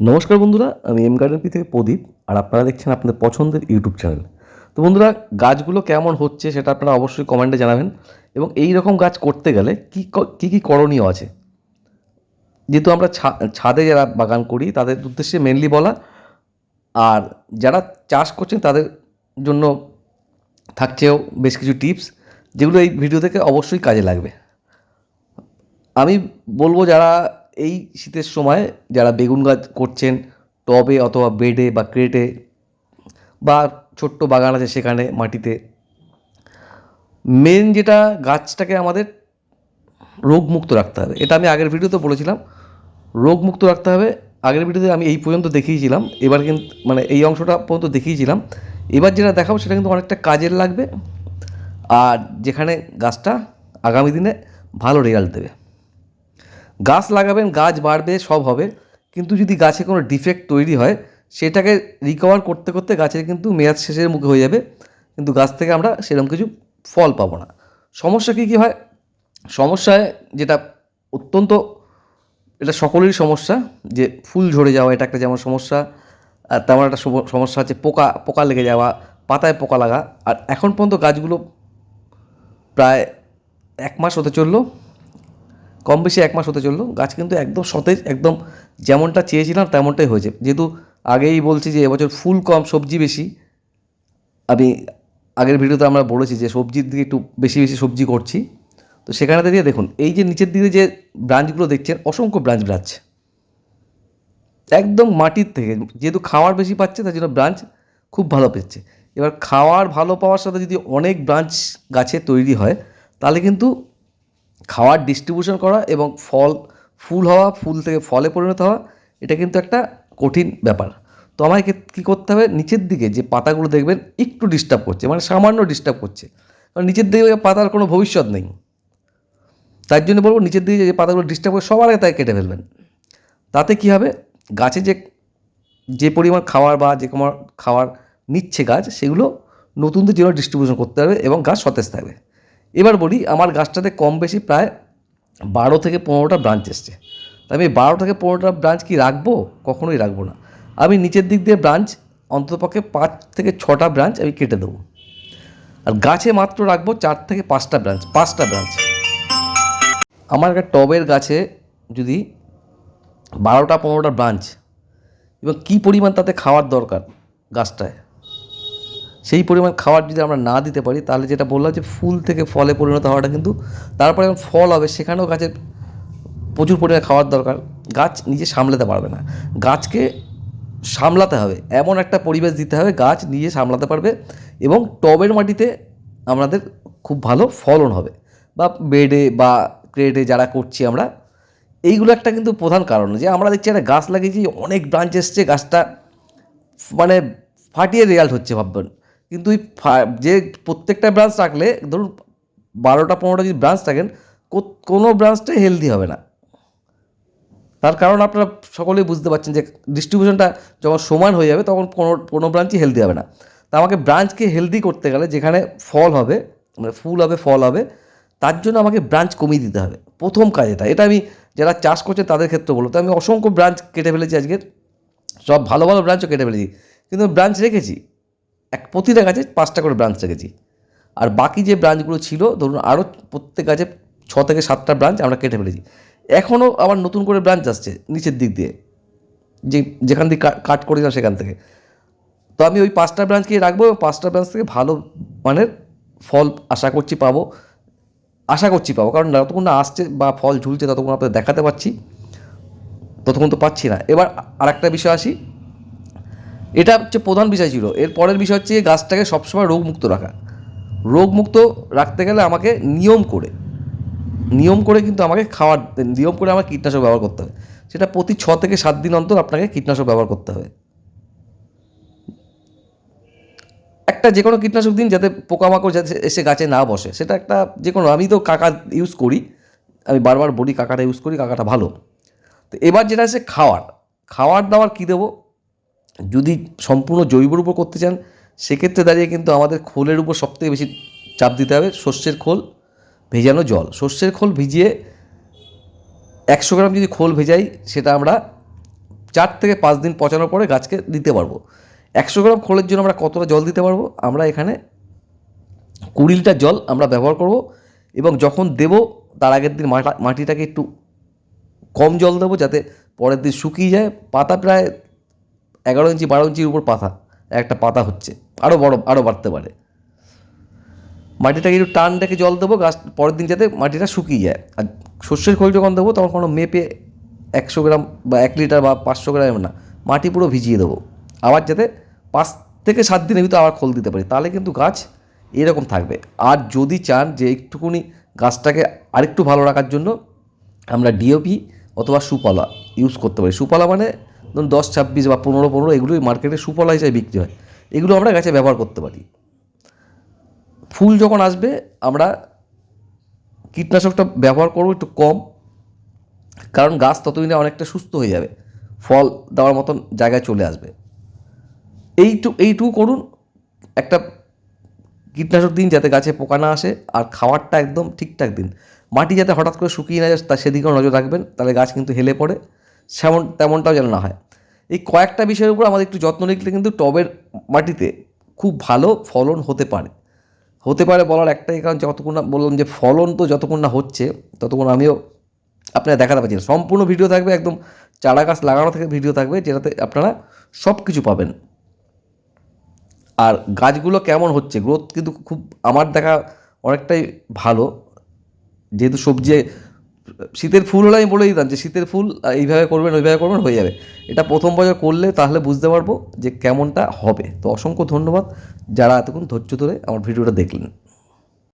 নমস্কার বন্ধুরা, আমি এম গার্ডেন পি থেকে প্রদীপ, আর আপনারা দেখছেন আপনাদের পছন্দের ইউটিউব চ্যানেল। তো বন্ধুরা, গাছগুলো কেমন হচ্ছে সেটা আপনারা অবশ্যই কমেন্টে জানাবেন, এবং এই রকম গাছ করতে গেলে কী কী কী করণীয় আছে? যেহেতু আমরা ছাদে যারা বাগান করি, তাদের উদ্দেশ্যে মেনলি বলা, আর যারা চাষ করছেন তাদের জন্য থাকছেও বেশ কিছু টিপস যেগুলো এই ভিডিও থেকে অবশ্যই কাজে লাগবে। আমি বলব যারা এই শীতের সময় যারা বেগুন গাছ করছেন, টবে অথবা বেডে বা ক্রেটে বা ছোট্ট বাগান আছে সেখানে মাটিতে মেন যেটা গাছটাকে আমাদের রোগমুক্ত রাখতে হবে। এটা আমি আগের ভিডিওতে বলেছিলাম, রোগমুক্ত রাখতে হবে। আগের ভিডিওতে আমি এই পর্যন্ত দেখিয়েছিলাম, এবার কিন্তু মানে এই অংশটা পর্যন্ত দেখিয়েছিলাম। এবার যেটা দেখাবো সেটা কিন্তু অনেকটা কাজের লাগবে, আর যেখানে গাছটা আগামী দিনে ভালো রেজাল্ট দেবে। গাছ লাগাবেন, গাছ বাড়বে, সব হবে। কিন্তু যদি গাছে কোনো ডিফেক্ট তৈরি হয়, সেটাকে রিকভার করতে করতে গাছের কিন্তু মেয়াদ শেষের মুখে হয়ে যাবে। কিন্তু গাছ থেকে আমরা সেরকম কিছু ফল পাবো না। সমস্যা কী কী হয়? সমস্যায় যেটা অত্যন্ত, এটা সকলেরই সমস্যা যে ফুল ঝরে যাওয়া, এটা একটা যেমন সমস্যা, আর তেমন একটা সমস্যা হচ্ছে পোকা পোকা লেগে যাওয়া, পাতায় পোকা লাগা। আর এখন পর্যন্ত গাছগুলো প্রায় এক মাস হতে চলল। কম বেশি এক মাস হতে চলল। গাছ কিন্তু একদম সতেজ, একদম যেমনটা চেয়েছিলাম তেমনটাই হয়েছে। যেহেতু আগেই বলছি যে এবছর ফুল কম, সবজি বেশি, আমি আগের ভিডিওতে আমরা বলেছি যে সবজির দিকে একটু বেশি বেশি সবজি করছি। তো সেখানে দাঁড়িয়ে দেখুন, এই যে নিচের দিকে যে ব্রাঞ্চগুলো দেখছেন, অসংখ্য ব্রাঞ্চ বেরাচ্ছে একদম মাটির থেকে, যেহেতু খাওয়ার বেশি পাচ্ছে, তার জন্য ব্রাঞ্চ খুব ভালো পেচ্ছে এবার খাওয়ার ভালো পাওয়ার সাথে যদি অনেক ব্রাঞ্চ গাছে তৈরি হয়, তাহলে কিন্তু খাওয়ার ডিস্ট্রিবিউশন করা এবং ফল ফুল হওয়া, ফুল থেকে ফলে পরিণত হওয়া, এটা কিন্তু একটা কঠিন ব্যাপার। তো আমাকে কী করতে হবে? নিচের দিকে যে পাতাগুলো দেখবেন একটু ডিস্টার্ব করছে মানে সামান্য ডিস্টার্ব করছে। কারণ নিচের দিকে পাতার কোনো ভবিষ্যৎ নেই। তার জন্য বলব নিচের দিকে যে পাতাগুলো ডিস্টার্ব করে সবার আগে তাকে কেটে ফেলবেন। তাতে কী হবে? গাছে যে যে পরিমাণ খাওয়ার বা যে কোনো খাওয়ার নিচ্ছে গাছ, সেগুলো নতুনদের জন্য ডিস্ট্রিবিউশন করতে হবে এবং গাছ সতেজ থাকবে। এবার বলি, আমার গাছটাতে কম বেশি প্রায় বারো থেকে পনেরোটা ব্রাঞ্চ এসছে। আমি বারো থেকে পনেরোটা ব্রাঞ্চ কি রাখব? কখনোই রাখব না। আমি নিচের দিক দিয়ে ব্রাঞ্চ অন্ততপক্ষে পাঁচ থেকে ছটা ব্রাঞ্চ আমি কেটে দেবো। আর গাছে মাত্র রাখব চার থেকে পাঁচটা ব্রাঞ্চ পাঁচটা ব্রাঞ্চ আমার একটা টবের গাছে যদি বারোটা পনেরোটা ব্রাঞ্চ এবং কী পরিমাণ তাতে খাওয়ার দরকার গাছটায়? সেই পরিমাণ খাবার যদি আমরা না দিতে পারি, তাহলে যেটা বললাম যে ফুল থেকে ফলে পরিণত হওয়াটা কিন্তু তারপরে যখন ফল হবে, সেখানেও গাছের প্রচুর পরিমাণে খাওয়ার দরকার। গাছ নিজে সামলাতে পারবে না। গাছকে সামলাতে হবে। এমন একটা পরিবেশ দিতে হবে, গাছ নিজে সামলাতে পারবে এবং টবের মাটিতে আমাদের খুব ভালো ফলন হবে। বা বেডে বা ক্রেডে যারা করছি আমরা, এইগুলো একটা কিন্তু প্রধান কারণ যে আমরা দেখছি একটা গাছ লাগিয়েছি, অনেক ব্রাঞ্চ এসছে, গাছটা মানে ফাটিয়ে রেজাল্ট হচ্ছে ভাববেন। কিন্তু ওই যে প্রত্যেকটা ব্রাঞ্চ রাখলে, ধরুন বারোটা, পনেরোটা যদি ব্রাঞ্চ থাকেন কোনো ব্রাঞ্চটাই হেলদি হবে না। তার কারণ আপনারা সকলেই বুঝতে পারছেন যে ডিস্ট্রিবিউশনটা যখন সমান হয়ে যাবে, তখন কোনো কোনো ব্রাঞ্চই হেলদি হবে না। তা আমাকে ব্রাঞ্চকে হেলদি করতে গেলে যেখানে ফল হবে মানে ফুল হবে, ফল হবে, তার জন্য আমাকে ব্রাঞ্চ কমিয়ে দিতে হবে। প্রথম কাজ এটা। এটা আমি যারা চাষ করছে তাদের ক্ষেত্রে বলব। তো আমি অসংখ্য ব্রাঞ্চ কেটে ফেলেছি আজকের সব ভালো ভালো ব্রাঞ্চও কেটে ফেলেছি। কিন্তু ব্রাঞ্চ রেখেছি। এক প্রতিটা গাছে পাঁচটা করে ব্রাঞ্চ রেখেছি। আর বাকি যে ব্রাঞ্চগুলো ছিল, ধরুন আরও প্রত্যেক গাছে ছ থেকে সাতটা ব্রাঞ্চ আমরা কেটে ফেলেছি। এখনও আবার নতুন করে ব্রাঞ্চ আসছে নিচের দিক দিয়ে, যে যেখান দিয়ে কা- কাট করেছিলাম সেখান থেকে। তো আমি ওই পাঁচটা ব্রাঞ্চকে রাখব এবং পাঁচটা ব্রাঞ্চ থেকে ভালো মানের ফল আশা করছি পাবো, আশা করছি পাবো। কারণ যতক্ষণ না আসছে বা ফল ঝুলছে ততক্ষণ আপনাদের দেখাতে পাচ্ছি ততক্ষণ তো পাচ্ছি না। এবার আরেকটা বিষয় আসি। এটা হচ্ছে প্রধান বিষয় ছিল। এর পরের বিষয় হচ্ছে গাছটাকে সবসময় রোগমুক্ত রাখা। রোগমুক্ত রাখতে গেলে আমাকে নিয়ম করে নিয়ম করে কিন্তু আমাকে খাওয়ার, নিয়ম করে আমার কীটনাশক ব্যবহার করতে হবে। সেটা প্রতি ছ থেকে সাত দিন অন্তর আপনাকে কীটনাশক ব্যবহার করতে হবে। একটা যে কোনো কীটনাশক দিন যাতে পোকামাকড় যাতে এসে গাছে না বসে, সেটা একটা যে কোনো, আমি তো কাকা ইউজ করি। আমি বারবার বলি কাকাটা ইউজ করি, কাকাটা ভালো। তো এবার যেটা আছে খাওয়ার। খাওয়ার দাওয়ার কী দেবো? যদি সম্পূর্ণ জৈবর উপর করতে চান, সেক্ষেত্রে দাঁড়িয়ে কিন্তু আমাদের খোলের উপর সবথেকে বেশি চাপ দিতে হবে, সর্ষের খোল ভেজানো জল। সর্ষের খোল ভিজিয়ে একশো গ্রাম যদি খোল ভেজাই, সেটা আমরা চার থেকে পাঁচ দিন পচানোর পরে গাছকে দিতে পারব। একশো গ্রাম খোলের জন্য আমরা কতটা জল দিতে পারব, আমরা এখানে কুড়ি লিটার জল আমরা ব্যবহার করব এবং যখন দেব, তার আগের দিন মাটিটাকে একটু কম জল দেবো যাতে পরের দিন শুকিয়ে যায়। পাতা প্রায় এগারো ইঞ্চি, বারো ইঞ্চির উপর পাতা, একটা পাতা হচ্ছে আরও বড় আরও বাড়তে পারে। মাটিটাকে একটু টান রেখে জল দেবো, গাছ পরের দিন যাতে মাটিটা শুকিয়ে যায়। আর শস্যের খোল যখন দেবো, তখন কোনো মেপে একশো গ্রাম বা এক লিটার বা পাঁচশো গ্রাম না, মাটি পুরো ভিজিয়ে দেবো। আবার যাতে পাঁচ থেকে সাত দিনের ভিতরে আবার খোল দিতে পারি, তাহলে কিন্তু গাছ এরকম থাকবে। আর যদি চান যে একটুকুনি গাছটাকে আরেকটু ভালো রাখার জন্য, আমরা ডিওপি অথবা সুপলা ইউজ করতে পারি। সুপলা মানে ধরুন দশ, ছাব্বিশ বা পনেরো পনেরো, এগুলোই মার্কেটে সুপলা হিসেবে বিক্রি হয়। এগুলো আমরা গাছে ব্যবহার করতে পারি। ফুল যখন আসবে, আমরা কীটনাশকটা ব্যবহার করব একটু কম, কারণ গাছ ততদিনে অনেকটা সুস্থ হয়ে যাবে। ফল দেওয়ার মতন জায়গায় চলে আসবে। এইটু, এইটুকু করুন। একটা কীটনাশক দিন যাতে গাছে পোকা না আসে আর খাবারটা একদম ঠিকঠাক দিন। মাটি যাতে হঠাৎ করে শুকিয়ে না যায়, তা সেদিকেও নজর রাখবেন। তাহলে গাছ কিন্তু হেলে পড়ে। সেমন, তেমনটাও যেন না হয়। এই কয়েকটা বিষয়ের উপর আমাদের একটু যত্ন নিলে কিন্তু টবের মাটিতে খুব ভালো ফলন হতে পারে। হতে পারে বলার একটাই কারণ যতক্ষণ না বললাম যে ফলন তো যতক্ষণ না হচ্ছে, ততক্ষণ আমিও আপনারা দেখাতে পারছি না। সম্পূর্ণ ভিডিও থাকবে, একদম চারা গাছ লাগানো থেকে ভিডিও থাকবে, যেটাতে আপনারা সব কিছু পাবেন। আর গাছগুলো কেমন হচ্ছে গ্রোথ কিন্তু খুব আমার দেখা অনেকটাই ভালো। যেহেতু সবজি শীতের ফুল হলে আমি বলে দিতাম যে শীতের ফুল এইভাবে করবেন, ওইভাবে করবেন, হয়ে যাবে। এটা প্রথম বছর করলে তাহলে বুঝতে পারব যে কেমনটা হবে। তো অসংখ্য ধন্যবাদ যারা এতক্ষণ ধৈর্য ধরে আমার ভিডিওটা দেখলেন।